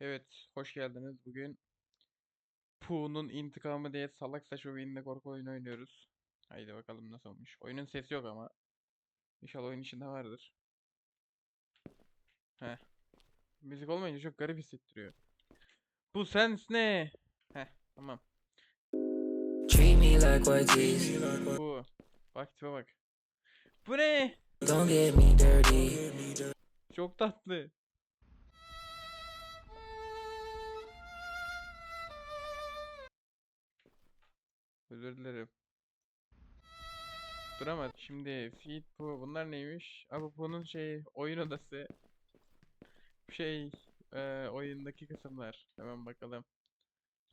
Evet, hoş geldiniz. Bugün Pooh'nun intikamı diye salak saçma indie korku oyunu oynuyoruz. Haydi bakalım nasıl olmuş. Oyunun sesi yok ama. İnşallah oyun içinde vardır. Heh. Müzik olmayınca çok garip hissettiriyor. Bu sens ne? Heh, tamam. Bu. Bak tipe bak. Bu ne? Çok tatlı. Özür dilerim. Dur ama şimdi Feed bu bunlar neymiş? Abi bunun şey oyun odası. Şey eee, oyundaki kısımlar. Hemen bakalım.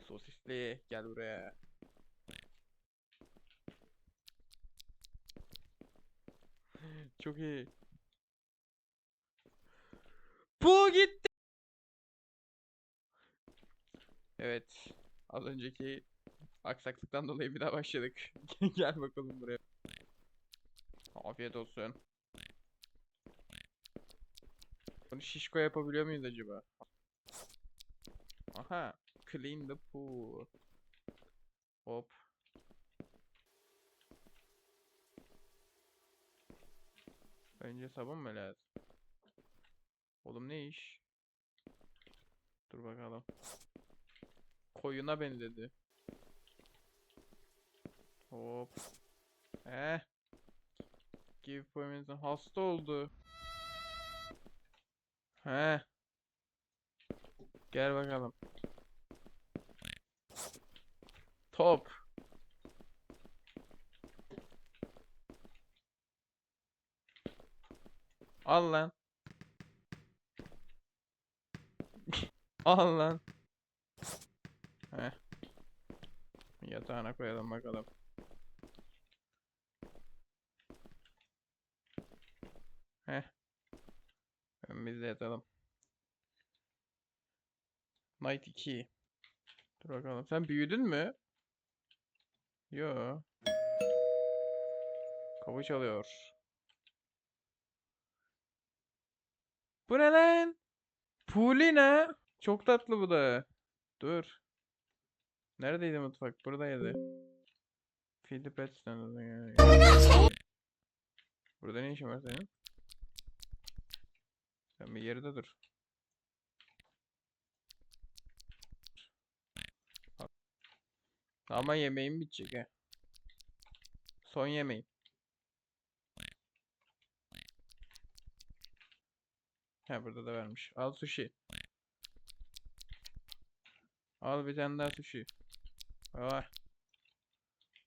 Sosisli gel buraya. Çok iyi. Bu gitti. Evet. Az önceki aksaklıktan dolayı bir daha başladık. Gel bakalım buraya. Afiyet olsun. Bunu şişko yapabiliyor muyuz acaba? Aha. Clean the pool. Hop. Önce sabun mu lazım? Oğlum ne iş? Dur bakalım. Koyuna benzedi. Hop. Eh. Give permission. Hasta oldu. He. Gel bakalım. Top. Al lan. Al lan. Heh. Yatağına koyalım bakalım. Heh. Hemen biz de yatalım. Night 2. Dur bakalım. Sen büyüdün mü? Yo. Kapı çalıyor. Bu ne lan? Pulina. Çok tatlı bu da. Dur. Neredeydi mutfak? Buradaydı. Feed the pets. Burada ne işin var senin? Sen bir yerde dur. Ama yemeğim bitecek he. Son yemeğim. Ha burada da vermiş. Al sushi. Al bir tane daha sushi. Oh.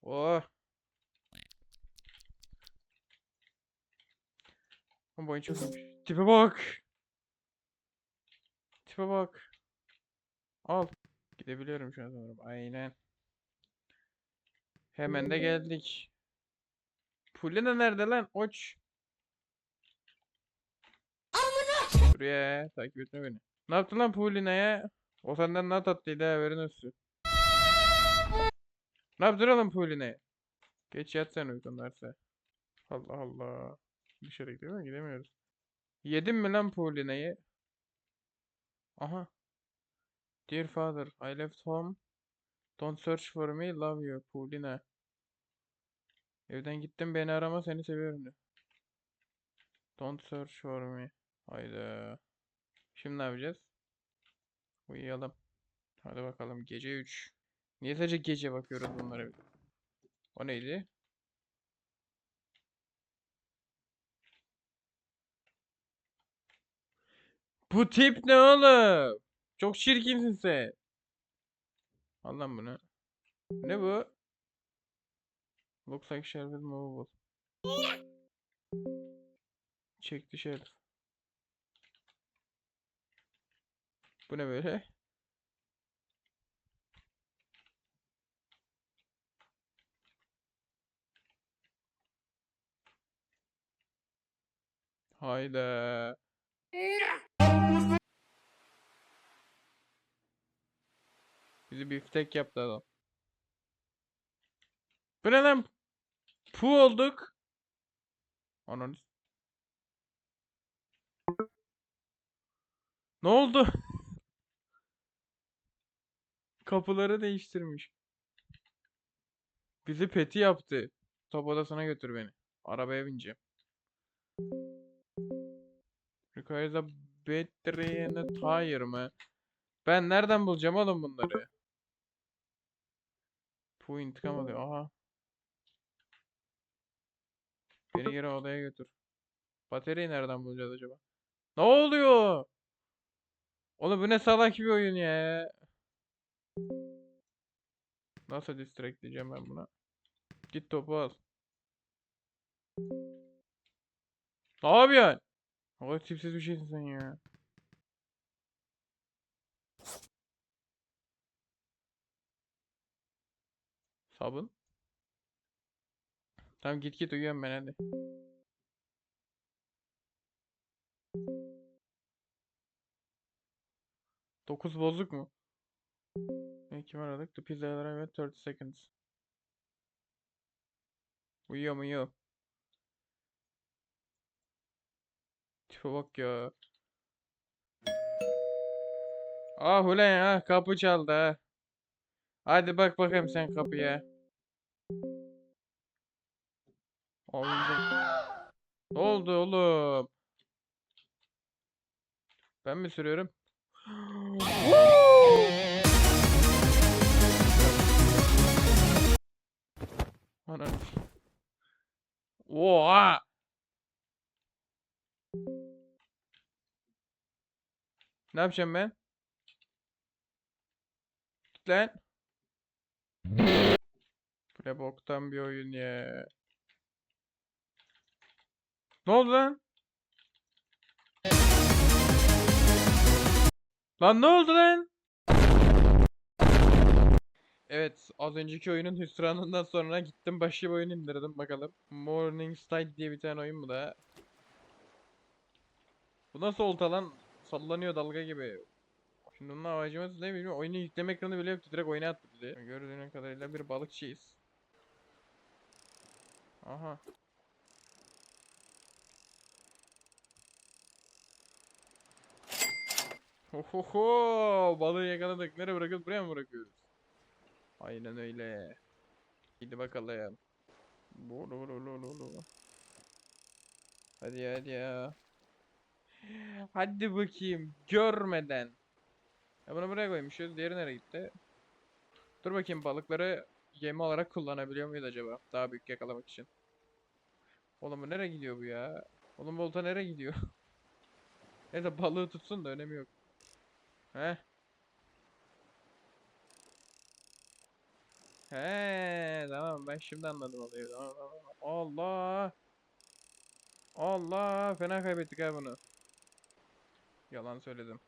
Oh. Bu boyun çok. Tipe bak. Tipe bak. Al. Gidebiliyorum şu an sanırım. Aynen. Hemen de geldik. Pulina nerede lan? Oç. Buraya takip etme beni. Ne yaptın lan Pulina'ya? O senden daha tatlıydı ha, haberin olsun. Ne yaptın oğlum Pulina'ya? Geç yat sen uykun varsa. Allah Allah. Dışarı gidiyor mu? Gidemiyoruz. Yedin mi lan Pulina'yı? Aha. Dear father, I left home. Don't search for me, love you, Paulina. Evden gittim beni arama seni seviyorum diyor. Don't search for me. Hayda. Şimdi ne yapacağız? Uyuyalım. Hadi bakalım gece 3. Niye sadece gece bakıyoruz bunlara? O neydi? Bu tip ne oğlum? Çok çirkinsin sen. Al lan bunu. Ne bu? Looks like is movable. The shelf. Bu ne böyle? Hayda. Bizi biftek yaptı adam. Bu ne? Pu olduk. Ananı. Ne oldu? Kapıları değiştirmiş. Bizi peti yaptı. Top odasına götür beni. Arabaya bineceğim. Requires a battery and a tire mı? Ben nereden bulacağım oğlum bunları? Bu intikam alıyor. Aha. Beni geri odaya götür. Bataryayı nereden bulacağız acaba? Ne oluyor? Oğlum bu ne salak bir oyun ya. Nasıl distract diyeceğim ben buna? Git topu al. Ne yapıyorsun? O kadar tipsiz bir şeysin sen ya. Sabun. Tamam git git uyuyorum ben hadi. Dokuz bozuk mu? Ne kim aradık? The pizza arrived at 30 seconds. Uyuyor uyuyor. Tipe bak ya. Ah ulan ha kapı çaldı ha. Hadi bak bakayım sen kapıya. Oğlum. Ne oldu oğlum? Ben mi sürüyorum? Ana. Oha! Ne yapacağım ben? Git lan. Bu ne boktan bir oyun ya. Ne oldu lan? Lan ne oldu lan? Evet, az önceki oyunun hüsranından sonra gittim başka bir oyun indirdim bakalım. Morning Star diye bir tane oyun bu da. Bu nasıl olta lan? Sallanıyor dalga gibi. Şimdi bunun amacımız ne bilmiyorum. Oyunu yükleme ekranı bile yoktu. Direkt oyuna attı bizi. Gördüğün kadarıyla bir balıkçıyız. Aha. Ohoho! Balığı yakaladık. Nereye bırakıyoruz? Buraya mı bırakıyoruz? Aynen öyle. Hadi bakalım. Hadi hadi ya. Hadi bakayım. Görmeden. Ya bunu buraya koymuşuz. Diğeri nereye gitti? Dur bakayım balıkları yem olarak kullanabiliyor muyuz acaba? Daha büyük yakalamak için. Oğlum bu nereye gidiyor bu ya? Oğlum bu olta nereye gidiyor? Neyse balığı tutsun da önemi yok. Heh. He tamam ben şimdi anladım olayı. Allah. Allah fena kaybettik ha bunu. Yalan söyledim.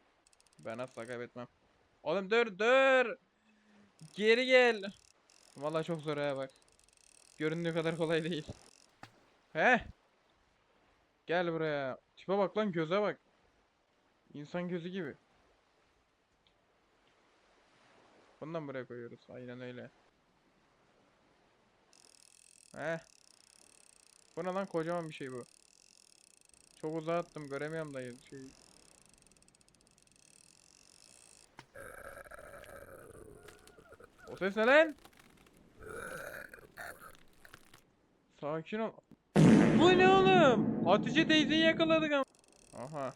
Ben asla kaybetmem. Oğlum dur dur. Geri gel. Vallahi çok zor ha bak. Göründüğü kadar kolay değil. He? Gel buraya. Tipe bak lan göze bak. İnsan gözü gibi. Bundan buraya koyuyoruz. Aynen öyle. Heh. Bu ne lan kocaman bir şey bu. Çok uzağa attım göremiyorum dayı şey. O ses ne lan? Sakin ol. Bu ne oğlum? Hatice teyzeyi yakaladık ama. Aha.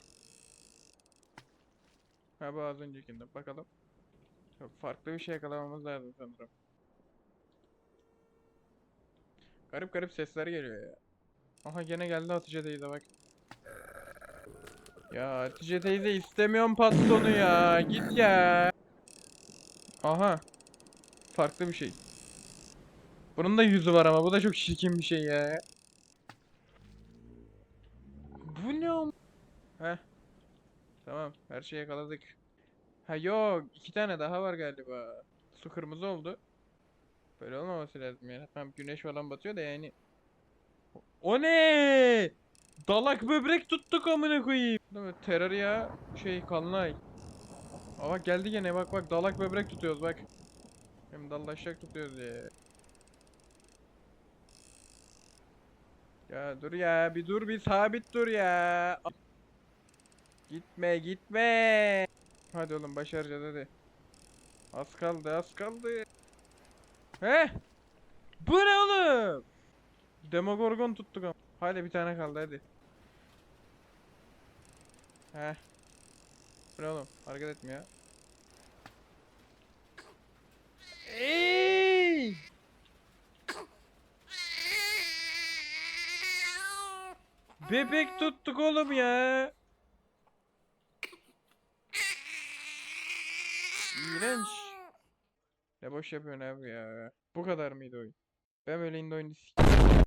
Ha bu az öncekinde bakalım. Çok farklı bir şey yakalamamız lazım sanırım. Garip garip sesler geliyor ya. Aha gene geldi Hatice teyze bak. Ya Hatice teyze istemiyorum patronu ya. Git ya. Aha. Farklı bir şey. Bunun da yüzü var ama bu da çok çirkin bir şey ya. Bu ne o? Heh. Tamam her şeyi yakaladık. Ha yok iki tane daha var galiba. Su kırmızı oldu. Böyle olmaması lazım yani. Tamam güneş falan batıyor da yani. O- ne? Dalak böbrek tuttuk amına koyayım. Değil mi? Terraria şey kanlay. Aa geldi gene bak bak dalak böbrek tutuyoruz bak. Hem dallaşacak tutuyoruz ya. Ya dur ya bir dur bir sabit dur ya. Gitme gitme. Hadi oğlum başaracağız hadi. Az kaldı az kaldı. He? Bu ne oğlum? Demogorgon tuttuk ama. Hadi bir tane kaldı hadi. He. Bu ne oğlum? Hareket etmiyor. Bebek tuttuk oğlum ya. İğrenç. Ne boş yapıyorsun abi ya. Bu kadar mıydı oyun? Ben böyle oyunu s-